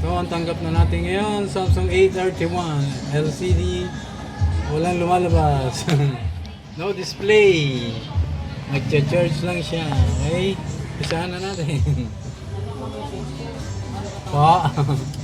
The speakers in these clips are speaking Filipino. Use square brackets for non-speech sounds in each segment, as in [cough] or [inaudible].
So, ang tanggap na natin ngayon, Samsung A31 LCD. Walang lumalabas. [laughs] no display. Nagcha-charge lang siya. Okay? Isahan na natin. [laughs] Pa. [laughs]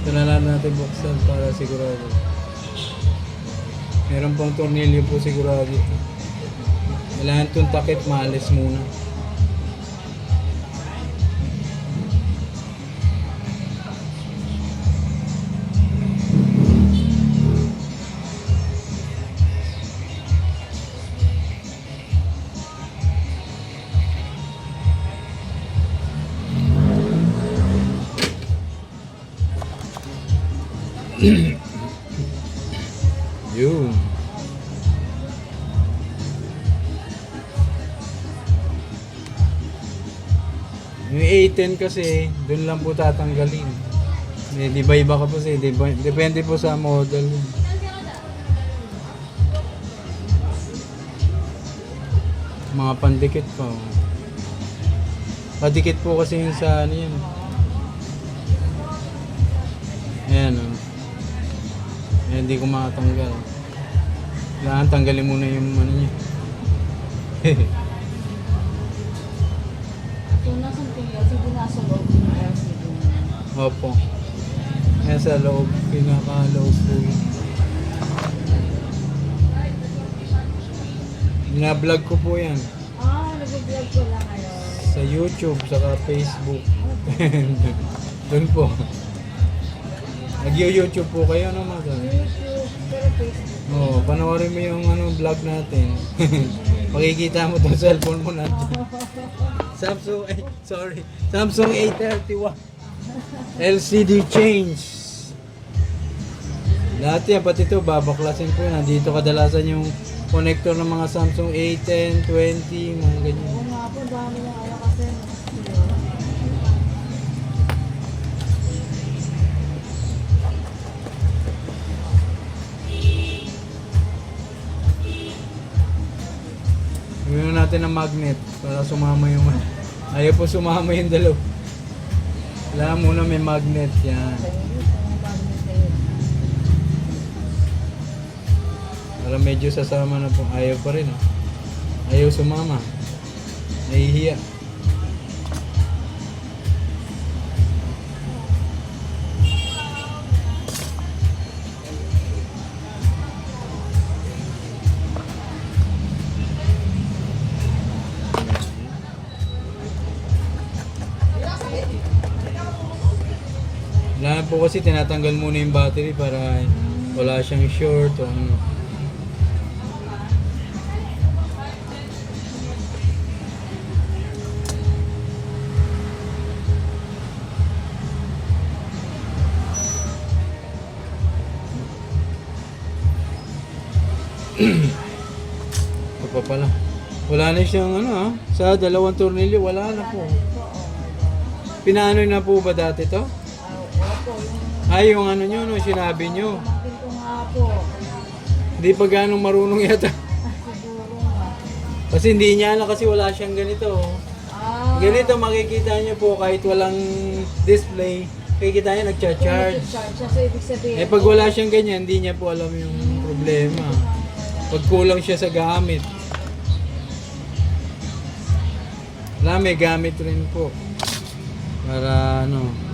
Ito natin buksan para sigurado. Meron pang tornilyo po sigurado. Kailangan itong takip maalis muna. [clears throat] Yun. Yung A10 kasi, dun lang po tatanggalin. Eh, di ba iba ka po ba- depende po sa model. Mga pandikit po. Padikit po kasi yung sa ano yun. Hindi ko makatanggal. Kailangan tanggalin muna yung ano niya. [laughs] Kung nasan po yun, sige nasa loob ng LCD. Opo. Ayan sa loob, pinaka-loob po yun. Bina-vlog ko po yan. Ah, nag-vlog ko lang ngayon. Sa YouTube, saka Facebook. [laughs] Doon po. Nag-YouTube po kayo no, mga YouTube, pero Facebook. Oo, panoorin mo yung ano, vlog natin. [laughs] Makikita mo itong cellphone mo natin. [laughs] Samsung, ay, sorry. Samsung A31. LCD change. Lahat yan, pati ito, babaklasin po yan. Nandito kadalasan yung connector ng mga Samsung A10, 20, mga ganyan. Natin ng magnet para sumama yung... [laughs] Ayaw po sumama yung dalaw. Kailangan muna may magnet yan. Para medyo sasama na po. Ayaw pa rin. ah. Ayaw sumama. Nahihiya. Po kasi tinatanggal muna yung battery para wala siyang short o ano. [clears throat] Ito pa pala. Wala na siyang ano ah. Sa dalawang tornilyo, wala na po. Pinaano na po ba dati to? Opo, Ay, yung ano nyo, no, sinabi nyo. ko nga. Hindi pa ganong marunong yata. Siguro nga. Kasi hindi niya alam kasi wala siyang ganito. Ah. Ganito makikita niyo po kahit walang display, makikita niya nagcha-charge. Eh pag wala siyang ganyan, hindi niya po alam yung problema. Pag kulang siya sa gamit. Wala, may gamit rin po. Para ano.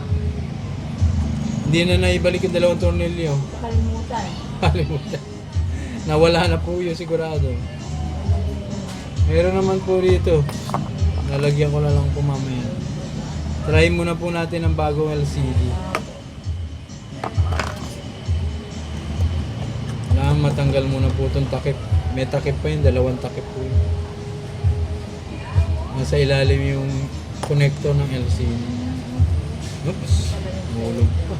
Hindi na naibalik yung dalawang tornilyo. Nakalimutan. Kalimutan. Nawala na po yun sigurado. Meron naman po rito. Lalagyan ko na lang po mamaya. Try muna po natin ang bagong LCD. Kailangan matanggal muna po itong takip. May takip pa yun, dalawang takip po yun. Nasa ilalim yung connector ng LCD. Oops, mahulog pa.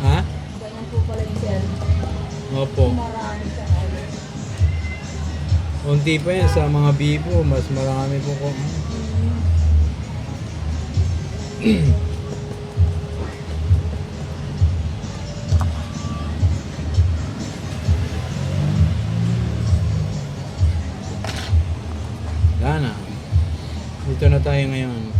Ha? Ganyan po pala yung cell. Opo. Marami sa Unti pa yan sa mga bibo, mas marami po ko. [clears throat] Wala na. Dito na tayo ngayon.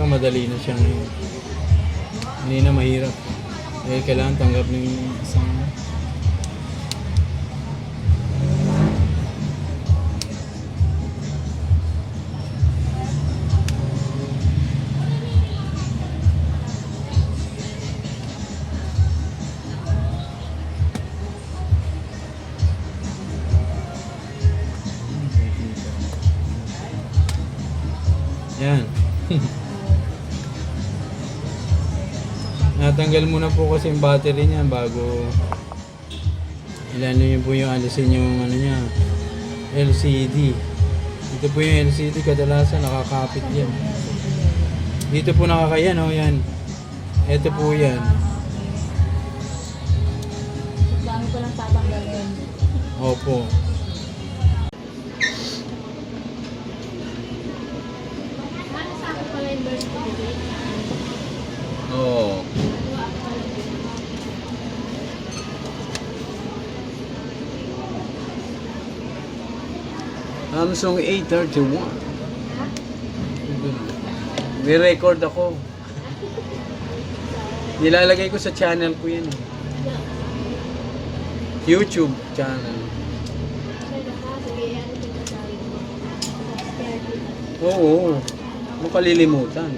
Ito madali na siya ngayon. Hindi na mahirap. Dahil kailangan tanggap ng isang Natanggal muna po kasi yung battery niya bago ilano niyo po yung alisin yung ano niya LCD. Dito po yung LCD kadalasan nakakapit yan. Dito po nakakayan oh yan. Ito po yan. Dami ko lang tatanggalin. Opo. Ano sa akin pala yung certificate? Oo. Samsung A31. May record ako. Nilalagay ko sa channel ko yan. YouTube channel. Oo. Huwag kalilimutan.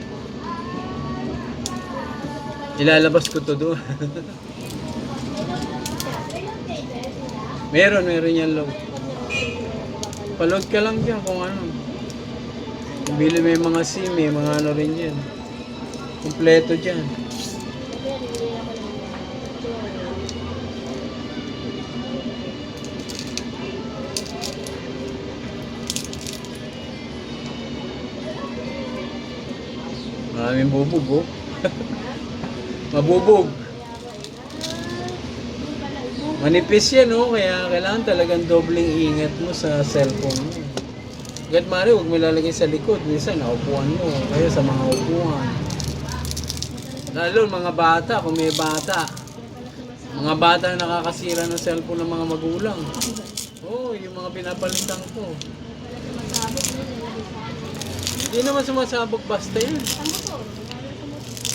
Ilalabas ko to doon. [laughs] meron, meron yan load. Paload ka lang dyan kung ano. Bili may mga SIM, may mga ano rin yan. Kompleto dyan. Maraming bubog, oh. [laughs] Mabubog. Manipis yan, oh. Kaya kailangan talagang dobling ingat mo sa cellphone mo. Mari, huwag mo ilalagay sa likod. Minsan, naupuan mo. Kaya sa mga upuan. Lalo, mga bata, kung may bata. Mga bata na nakakasira ng cellphone ng mga magulang. Oo, oh, yung mga pinapalitan ko. Hindi naman sumasabog basta yan.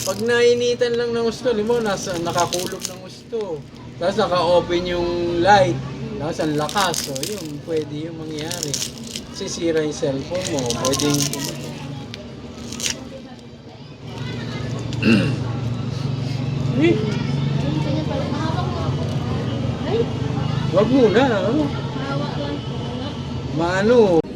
Pag nainitan lang ng gusto, limo, nasa, nakakulog ng gusto. Tapos naka-open yung light. Tapos ang lakas. So, yun, pwede yung mangyari. Sisira yung cellphone mo. Pwedeng... [clears throat] eh, wag muna. Ano? Maano?